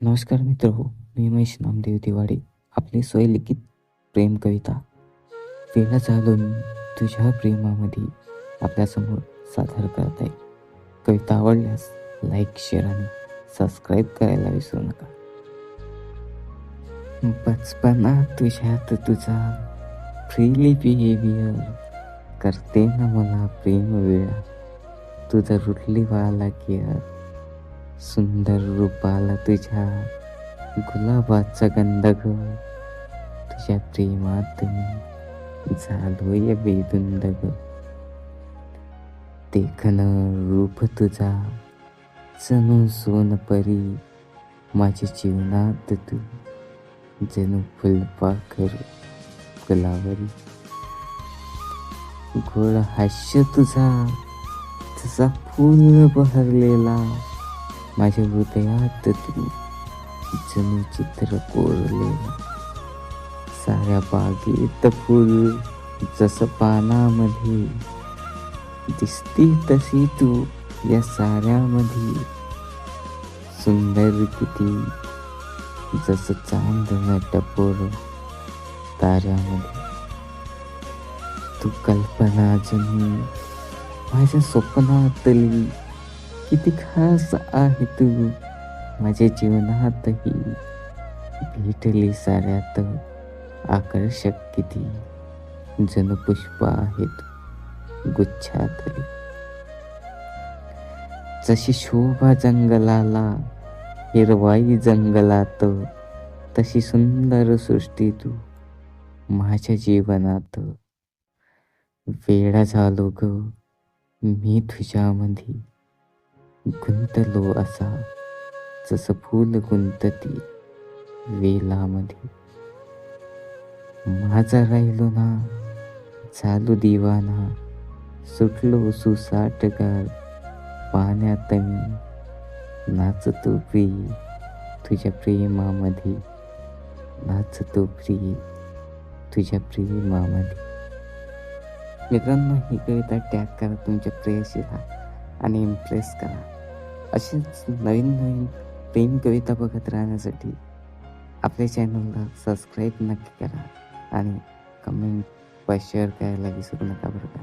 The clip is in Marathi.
नमस्कार मित्र हो मी महेश नामदेव दिवाडे आपली स्वयंलिखित प्रेम कविता. वेळा चालून तुझ्या प्रेमामध्ये आपल्यासमोर सादर करत आहे. कविता आवडल्यास लाईक शेअर आणि सबस्क्राईब करायला विसरू नका. बचपना तुझ्यात तुझा फ्रीली बिहेवियर करते ना मला प्रेम वेळा. तुझा रुटलीवाला केअर सुंदर रूपाला तुझ्या गुलाबाचा गंध ग तुझ्या प्रेमात मी झालोय बेधुंद ग देखन रूप तुझा जणू सोनपरी माझ्या जीवनात तू जणू फुलपाखर गुलावरी गोड हास्य तुझा तुझा फूल बहरलेला. माझ्या हृदयात तू जणू चित्र कोरलेलं साऱ्या बागेत फुल जसं पानामध्ये. दिसती तशी तू या साऱ्यामध्ये. सुंदर किती जसं चांद टपोर ताऱ्यामध्ये. तू कल्पना जणू माझ्या स्वप्नातली किती खास आहे तू. माझ्या जीवनातही भेटली साऱ्यात आकर्षक किती. जनपुष्प आहेत गुच्छातली. जशी शोभा जंगलाला हिरवाई जंगलात तशी सुंदर सृष्टी तू माझ्या जीवनात. वेळा झालो ग मी तुझ्यामध्ये गुंतलो असा जसं फूल गुंतती वेलामध्ये. माझा राहिलो ना चालू दिवाना सुटलो सुसाटगार पाण्यात मी नाचतो प्रिय तुझ्या प्रेमामध्ये. नाचतो प्रिय तुझ्या प्रेमामध्ये. मित्रांनो ही कविता टॅग करा तुमच्या प्रेयसीला आणि इम्प्रेस करा. अशीच नवीन नवीन प्रेम कविता बघत राहण्यासाठी आपल्या चॅनलला सबस्क्राईब नक्की करा आणि कमेंट व शेअर करायला विसरू नका बरं का.